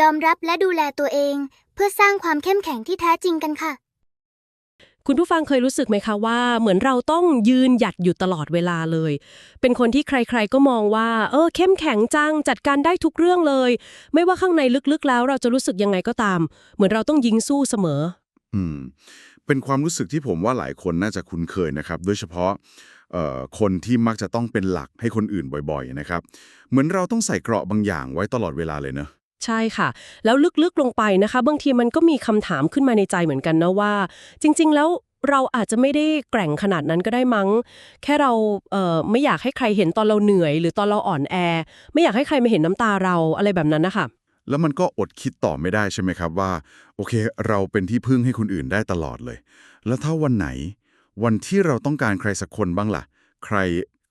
ยอมรับและดูแลตัวเอง เพื่อสร้างความเข้มแข็งที่แท้จริงกันค่ะ คุณผู้ฟังเคยรู้สึกไหมคะว่า เหมือนเราต้องยืนหยัดอยู่ตลอดเวลาเลย เป็นคนที่ใครๆก็มองว่า เออ เข้มแข็งจังจัดการได้ทุกเรื่องเลย ไม่ว่าข้างในลึกๆแล้วเราจะรู้สึกยังไงก็ตาม เหมือนเราต้องยิงสู้เสมอ อืม เป็นความรู้สึกที่ผมว่าหลายคนน่าจะคุ้นเคยนะครับ โดยเฉพาะเอ่อคนที่มักจะต้องเป็นหลักให้คนอื่นบ่อย ๆ นะครับ เหมือนเราต้องใส่เกราะบางอย่างไว้ตลอดเวลาเลยเนอะ ใช่ค่ะ แล้วลึกๆลงไปนะคะ บางทีมันก็มีคำถามขึ้นมาในใจเหมือนกันนะว่า จริง ๆ แล้วเราอาจจะไม่ได้แกร่งขนาดนั้นก็ได้มั้ง แค่เราเอ่อไม่อยากให้ใครเห็นตอนเราเหนื่อย หรือตอนเราอ่อนแอ ไม่อยากให้ใครมาเห็นน้ำตาเราอะไรแบบนั้นนะคะแล้วมันก็อดคิดต่อไม่ได้ใช่ไหมครับว่า โอเค เราเป็นที่พึ่งให้คนอื่นได้ตลอดเลย แล้วถ้าวันไหน วันที่เราต้องการใครสักคนบ้างล่ะ ใคร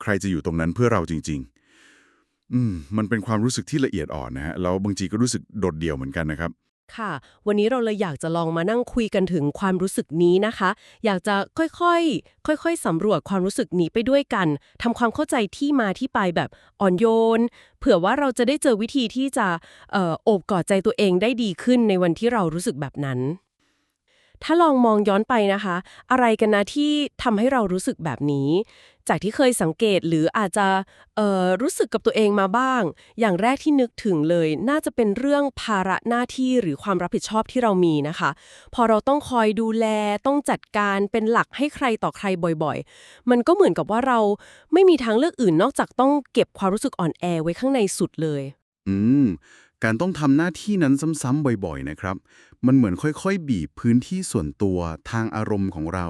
ใครจะอยู่ตรงนั้นเพื่อเราจริงๆ อืมมันเป็นความรู้สึกที่ละเอียดอ่อนนะฮะแล้วบางทีก็รู้สึกโดดเดี่ยวเหมือนกันนะครับ ค่ะ วันนี้เราเลยอยากจะลองมานั่งคุยกันถึงความรู้สึกนี้นะคะ อยากจะค่อยๆ ค่อยๆสำรวจความรู้สึกนี้ไปด้วยกันทำความเข้าใจที่มาที่ไปแบบอ่อนโยน เผื่อว่าเราจะได้เจอวิธีที่จะเอ่อโอบกอดใจตัวเองได้ดีขึ้นในวันที่เรารู้สึกแบบนั้น ถ้าลองมองย้อนไปนะคะ อะไรกันนะที่ทำให้เรารู้สึกแบบนี้ จากที่เคยสังเกตหรืออาจจะรู้สึกกับตัวเองมาบ้าง อย่างแรกที่นึกถึงเลย น่าจะเป็นเรื่องภาระหน้าที่หรือความรับผิดชอบที่เรามีนะคะ พอเราต้องคอยดูแลต้องจัดการเป็นหลักให้ใครต่อใครบ่อยๆ มันก็เหมือนกับว่าเราไม่มีทางเลือกอื่นนอกจากต้องเก็บความรู้สึกอ่อนแอไว้ข้างในสุดเลย อืม การต้องทำหน้าที่นั้นซ้ำๆบ่อยๆนะครับ มันเหมือนค่อยๆ บีบพื้นที่ส่วนตัวทางอารมณ์ของเรา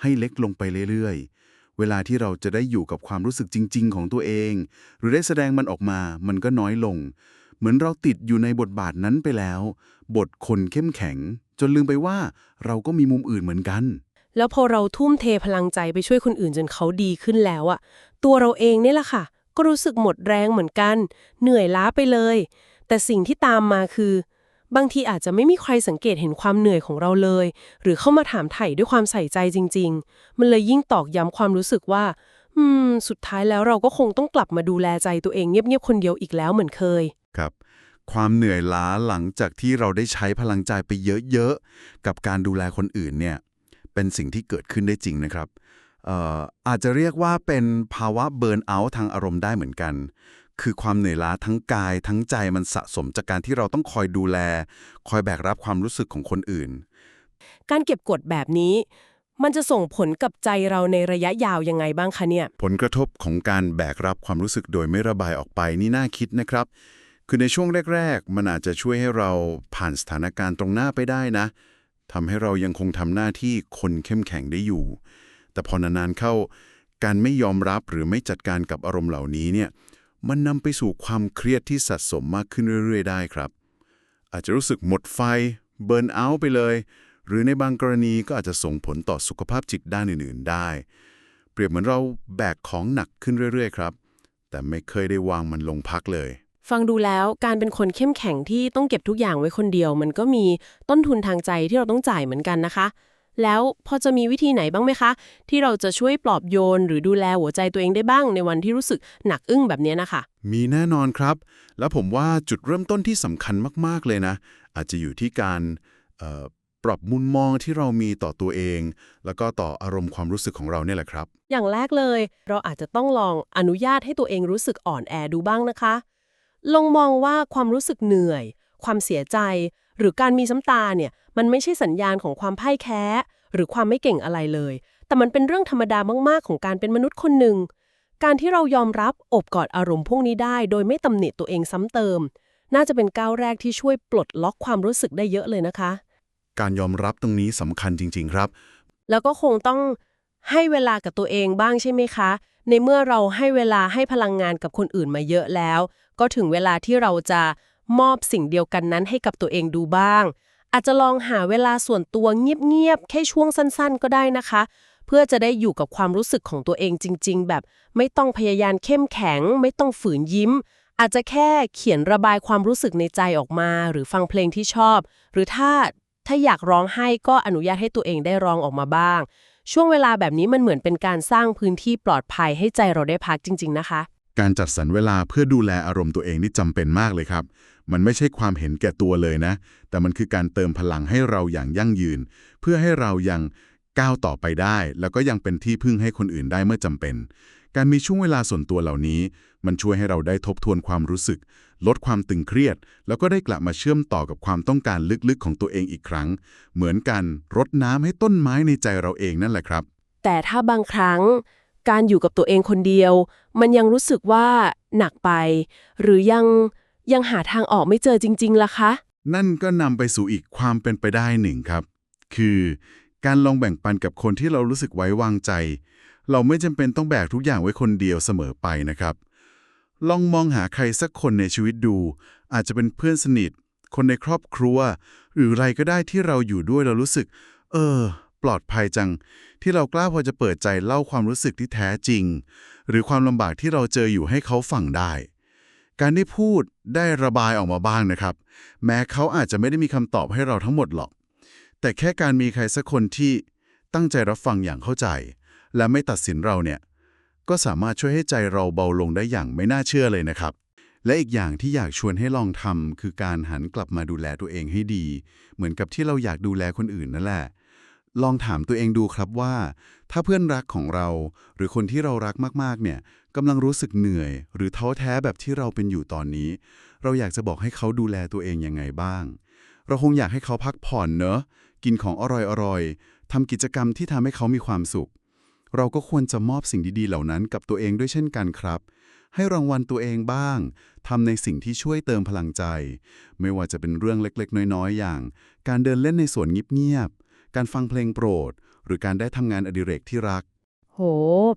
ให้เล็กลงไปเรื่อยๆ เวลาที่เราจะได้อยู่กับความรู้สึกจริง ๆ ของตัวเอง หรือได้แสดงมันออกมา มันก็น้อยลง เหมือนเราติดอยู่ในบทบาทนั้นไปแล้ว บทคนเข้มแข็ง จนลืมไปว่า เราก็มีมุมอื่นเหมือนกัน แล้วพอเราทุ่มเทพลังใจไปช่วยคนอื่นจนเขาดีขึ้นแล้วอะตัวเราเองเนี่ยแหละค่ะ ก็รู้สึกหมดแรงเหมือนกัน เหนื่อยล้าไปเลย แต่สิ่งที่ตามมาคือ บางทีอาจจะไม่มีใครสังเกตเห็นความเหนื่อยของเราเลย หรือเข้ามาถามไถ่ด้วยความใส่ใจจริง ๆ มันเลยยิ่งตอกย้ำความรู้สึกว่า อืม สุดท้ายแล้วเราก็คงต้องกลับมาดูแลใจตัวเองเงียบๆคนเดียวอีกแล้วเหมือนเคย ครับ ความเหนื่อยล้าหลังจากที่เราได้ใช้พลังใจไปเยอะๆ กับการดูแลคนอื่นเนี่ย เป็นสิ่งที่เกิดขึ้นได้จริงนะครับอออาจจะเรียกว่าเป็นภาวะเบิร์นเอาท์ทางอารมณ์ได้เหมือนกัน คือความเหนื่อยล้าทั้งกายทั้งใจมันสะสมจากการที่เราต้องคอยดูแล คอยแบกรับความรู้สึกของคนอื่น การเก็บกดแบบนี้ มันจะส่งผลกับใจเราในระยะยาวยังไงบ้างคะเนี่ย ผลกระทบของการแบกรับความรู้สึกโดยไม่ระบายออกไปนี่น่าคิดนะครับ คือในช่วงแรก ๆ มันอาจจะช่วยให้เราผ่านสถานการณ์ตรงหน้าไปได้นะทำให้เรายังคงทำหน้าที่คนเข้มแข็งได้อยู่ แต่พอนานๆเข้า การไม่ยอมรับหรือไม่จัดการกับอารมณ์เหล่านี้เนี่ย มันนำไปสู่ความเครียดที่สะสมมากขึ้นเรื่อย ๆ ได้ครับ อาจจะรู้สึกหมดไฟ เบิร์นเอาท์ไปเลย หรือในบางกรณีก็อาจจะส่งผลต่อสุขภาพจิตด้านอื่น ๆ ได้ เปรียบเหมือนเราแบกของหนักขึ้นเรื่อย ๆ ครับ แต่ไม่เคยได้วางมันลงพักเลย ฟังดูแล้วการเป็นคนเข้มแข็งที่ต้องเก็บทุกอย่างไว้คนเดียว มันก็มีต้นทุนทางใจที่เราต้องจ่ายเหมือนกันนะคะ แล้วพอจะมีวิธีไหนบ้างไหมคะ ที่เราจะช่วยปลอบโยน หรือดูแลหัวใจตัวเองได้บ้างในวันที่รู้สึกหนักอึ้งแบบนี้นะคะมีแน่นอนครับ แล้วผมว่าจุดเริ่มต้นที่สำคัญมากๆเลยนะ อาจจะอยู่ที่การเอ่อปรับมุมมองที่เรามีต่อตัวเอง แล้วก็ต่ออารมณ์ความรู้สึกของเราเนี่ยแหละครับ อย่างแรกเลย เราอาจจะต้องลองอนุญาตให้ตัวเองรู้สึกอ่อนแอดูบ้างนะคะ ลองมองว่าความรู้สึกเหนื่อย ความเสียใจ หรือการมีซ้ำตาเนี่ยมันไม่ใช่สัญญาณของความพ่ายแพ้หรือความไม่เก่งอะไรเลย แต่มันเป็นเรื่องธรรมดามาก ๆ ของการเป็นมนุษย์คนหนึ่ง การที่เรายอมรับอบกอดอารมณ์พวกนี้ได้ โดยไม่ตำหนิตัวเองซ้ำเติม น่าจะเป็นก้าวแรกที่ช่วยปลดล็อกความรู้สึกได้เยอะเลยนะคะ การยอมรับตรงนี้สำคัญจริง ๆ ครับ แล้วก็คงต้องให้เวลากับตัวเองบ้างใช่ไหมคะ ในเมื่อเราให้เวลาให้พลังงานกับคนอื่นมาเยอะแล้ว ก็ถึงเวลาที่เราจะ มอบสิ่งเดียวกันนั้นให้กับตัวเองดูบ้าง อาจจะลองหาเวลาส่วนตัวเงียบๆ แค่ช่วงสั้นๆ ก็ได้นะคะ เพื่อจะได้อยู่กับความรู้สึกของตัวเองจริง ๆ แบบไม่ต้องพยายามเข้มแข็ง ไม่ต้องฝืนยิ้ม อาจจะแค่เขียนระบายความรู้สึกในใจออกมา หรือฟังเพลงที่ชอบ หรือถ้าถ้าอยากร้องไห้ก็อนุญาตให้ตัวเองได้ร้องออกมาบ้าง ช่วงเวลาแบบนี้มันเหมือนเป็นการสร้างพื้นที่ปลอดภัยให้ใจเราได้พักจริง ๆ นะคะ การจัดสรรเวลาเพื่อดูแลอารมณ์ตัวเองนี่จำเป็นมากเลยครับ มันไม่ใช่ความเห็นแก่ตัวเลยนะ แต่มันคือการเติมพลังให้เราอย่างยั่งยืน เพื่อให้เรายังก้าวต่อไปได้ แล้วก็ยังเป็นที่พึ่งให้คนอื่นได้เมื่อจำเป็น การมีช่วงเวลาส่วนตัวเหล่านี้ มันช่วยให้เราได้ทบทวนความรู้สึก ลดความตึงเครียด แล้วก็ได้กลับมาเชื่อมต่อกับความต้องการลึกๆของตัวเองอีกครั้ง เหมือนกันรดน้ำให้ต้นไม้ในใจเราเองนั่นแหละครับ แต่ถ้าบางครั้ง การอยู่กับตัวเองคนเดียว มันยังรู้สึกว่าหนักไป หรือยังยังหาทางออกไม่เจอจริง ๆล่ะคะ นั่นก็นำไปสู่อีกความเป็นไปได้หนึ่งครับ คือการลองแบ่งปันกับคนที่เรารู้สึกไว้วางใจ เราไม่จำเป็นต้องแบกทุกอย่างไว้คนเดียวเสมอไปนะครับ ลองมองหาใครสักคนในชีวิตดู อาจจะเป็นเพื่อนสนิท คนในครอบครัว หรืออะไรก็ได้ที่เราอยู่ด้วยเรารู้สึก เออ ลอดภัยจัง ที่เรากล้าพอจะเปิดใจเล่าความรู้สึกที่แท้จริง หรือความลำบากที่เราเจออยู่ให้เขาฟังได้ การได้พูดได้ระบายออกมาบ้างนะครับ แม้เขาอาจจะไม่ได้มีคำตอบให้เราทั้งหมดหรอก แต่แค่การมีใครสักคนที่ตั้งใจรับฟังอย่างเข้าใจ และไม่ตัดสินเราเนี่ยก็สามารถช่วยให้ใจเราเบาลงได้อย่างไม่น่าเชื่อเลยนะครับ และอีกอย่างที่อยากชวนให้ลองทำคือการหันกลับมาดูแลตัวเองให้ดี เหมือนกับที่เราอยากดูแลคนอื่นนั่นแหละ ลองถามตัวเองดูครับว่า ถ้าเพื่อนรักของเรา หรือคนที่เรารักมากๆ เนี่ยกำลังรู้สึกเหนื่อย หรือท้อแท้แบบที่เราเป็นอยู่ตอนนี้ เราอยากจะบอกให้เขาดูแลตัวเองยังไงบ้าง เราคงอยากให้เขาพักผ่อนเนอะกินของอร่อยๆทำกิจกรรมที่ทำให้เขามีความสุข เราก็ควรจะมอบสิ่งดีๆ เหล่านั้นกับตัวเองด้วยเช่นกันครับ ให้รางวัลตัวเองบ้างทำในสิ่งที่ช่วยเติมพลังใจ ไม่ว่าจะเป็นเรื่องเล็กๆ น้อยๆ อย่าง การเดินเล่นในสวนเงียบๆ การฟังเพลงโปรด หรือการได้ทำงานอดิเรกที่รัก โห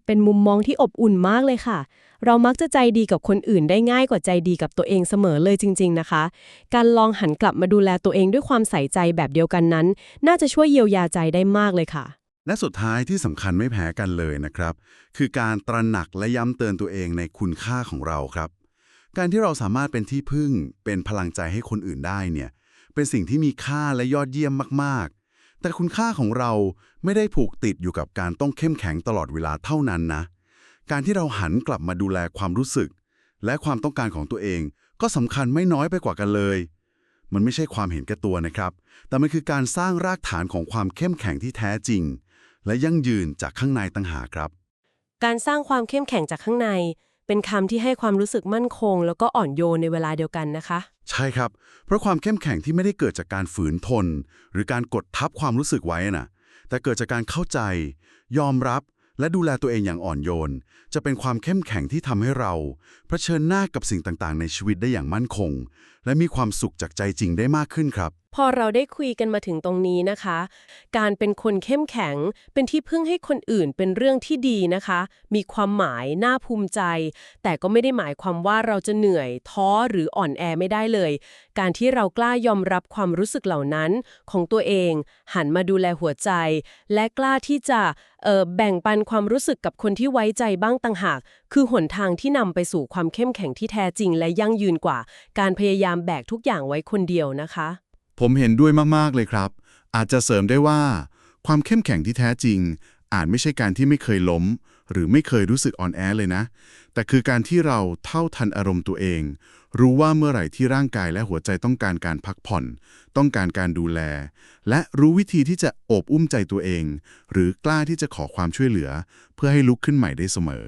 เป็นมุมมองที่อบอุ่นมากเลยค่ะ เรามักจะใจดีกับคนอื่นได้ง่ายกว่าใจดีกับตัวเองเสมอเลยจริง ๆ นะคะ การลองหันกลับมาดูแลตัวเองด้วยความใส่ใจแบบเดียวกันนั้น น่าจะช่วยเยียวยาใจได้มากเลยค่ะ และสุดท้ายที่สำคัญไม่แพ้กันเลยนะครับ คือการตระหนักและย้ำเตือนตัวเองในคุณค่าของเราครับ การที่เราสามารถเป็นที่พึ่ง เป็นพลังใจให้คนอื่นได้เนี่ย เป็นสิ่งที่มีค่าและยอดเยี่ยมมากๆ แต่คุณค่าของเราไม่ได้ผูกติดอยู่กับการต้องเข้มแข็งตลอดเวลาเท่านั้นนะ การที่เราหันกลับมาดูแลความรู้สึก และความต้องการของตัวเอง ก็สำคัญไม่น้อยไปกว่ากันเลย มันไม่ใช่ความเห็นแก่ตัวนะครับ แต่มันคือการสร้างรากฐานของความเข้มแข็งที่แท้จริง และยั่งยืนจากข้างในต่างหากครับ การสร้างความเข้มแข็งจากข้างใน เป็นคำที่ให้ความรู้สึกมั่นคง แล้วก็อ่อนโยนในเวลาเดียวกันนะคะ ใช่ครับ เพราะความเข้มแข็งที่ไม่ได้เกิดจากการฝืนทน หรือการกดทับความรู้สึกไว้นะแต่เกิดจากการเข้าใจ ยอมรับ และดูแลตัวเองอย่างอ่อนโยน จะเป็นความเข้มแข็งที่ทำให้เราเผชิญหน้ากับสิ่งต่างๆ ในชีวิตได้อย่างมั่นคง และมีความสุขจากใจจริงได้มากขึ้นครับ พอเราได้คุยกันมาถึงตรงนี้นะคะ การเป็นคนเข้มแข็ง เป็นที่พึ่งให้คนอื่นเป็นเรื่องที่ดีนะคะ มีความหมายน่าภูมิใจ แต่ก็ไม่ได้หมายความว่าเราจะเหนื่อย ท้อหรืออ่อนแอไม่ได้เลย การที่เรากล้ายอมรับความรู้สึกเหล่านั้นของตัวเอง หันมาดูแลหัวใจ และกล้าที่จะเอ่อแบ่งปันความรู้สึกกับคนที่ไว้ใจบ้างต่างหาก คือหนทางที่นำไปสู่ความเข้มแข็งที่แท้จริง และยั่งยืนกว่า การพยายามแบกทุกอย่างไว้คนเดียวนะคะ ผมเห็นด้วยมาก ๆ เลยครับ อาจจะเสริมได้ว่า ความเข้มแข็งที่แท้จริง อาจไม่ใช่การที่ไม่เคยล้ม หรือไม่เคยรู้สึกอ่อนแอเลยนะ แต่คือการที่เราเท่าทันอารมณ์ตัวเอง รู้ว่าเมื่อไหร่ที่ร่างกายและหัวใจต้องการการพักผ่อน ต้องการการดูแล และรู้วิธีที่จะโอบอุ้มใจตัวเอง หรือกล้าที่จะขอความช่วยเหลือ เพื่อให้ลุกขึ้นใหม่ได้เสมอ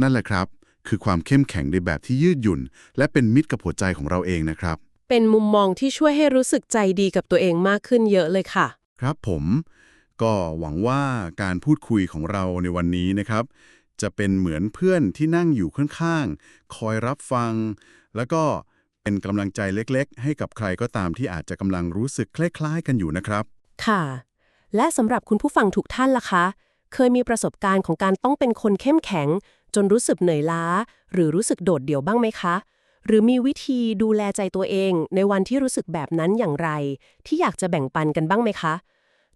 นั่นแหละครับ คือความเข้มแข็งในแบบที่ยืดหยุ่น และเป็นมิตรกับหัวใจของเราเองนะครับ เป็นมุมมองที่ช่วยให้รู้สึกใจดีกับตัวเองมากขึ้นเยอะเลยค่ะ ครับผม ก็หวังว่าการพูดคุยของเราในวันนี้นะครับ จะเป็นเหมือนเพื่อนที่นั่งอยู่ข้างๆ คอยรับฟัง แล้วก็เป็นกำลังใจเล็กๆ ให้กับใครก็ตามที่อาจจะกำลังรู้สึกคล้ายๆ กันอยู่นะครับ ค่ะ และสำหรับคุณผู้ฟังทุกท่านล่ะคะ เคยมีประสบการณ์ของการต้องเป็นคนเข้มแข็ง จนรู้สึกเหนื่อยล้า หรือรู้สึกโดดเดี่ยวบ้างไหมคะ หรือมีวิธีดูแลใจตัวเอง ในวันที่รู้สึกแบบนั้นอย่างไร ที่อยากจะแบ่งปันกันบ้างไหมคะ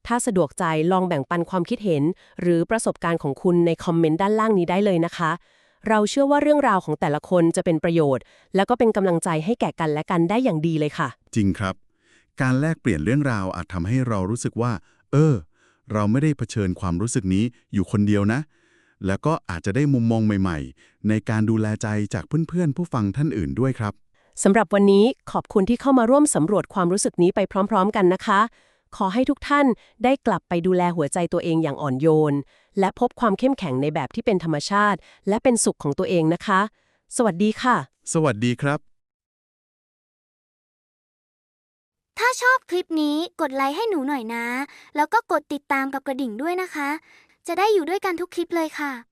ถ้าสะดวกใจลองแบ่งปันความคิดเห็น หรือประสบการณ์ของคุณในคอมเมนต์ด้านล่างนี้ได้เลยนะคะ เราเชื่อว่าเรื่องราวของแต่ละคนจะเป็นประโยชน์ แล้วก็เป็นกำลังใจให้แก่กันและกันได้อย่างดีเลยค่ะ จริงครับ การแลกเปลี่ยนเรื่องราวอาจทำให้เรารู้สึกว่า เออ เราไม่ได้เผชิญความรู้สึกนี้อยู่คนเดียวนะ แล้วก็อาจจะได้มุมมองใหม่ๆ ในการดูแลใจจากเพื่อนๆ ผู้ฟังท่านอื่นด้วยครับสำหรับวันนี้ขอบคุณที่เข้ามาร่วมสำรวจความรู้สึกนี้ไปพร้อม ๆ กันนะคะ ขอให้ทุกท่านได้กลับไปดูแลหัวใจตัวเองอย่างอ่อนโยน และพบความเข้มแข็งในแบบที่เป็นธรรมชาติ และเป็นสุขของตัวเองนะคะ สวัสดีค่ะ สวัสดีครับ ถ้าชอบคลิปนี้กดไลค์ให้หนูหน่อยนะ แล้วก็กดติดตามกับกระดิ่งด้วยนะคะ จะได้อยู่ด้วยกันทุกคลิปเลยค่ะ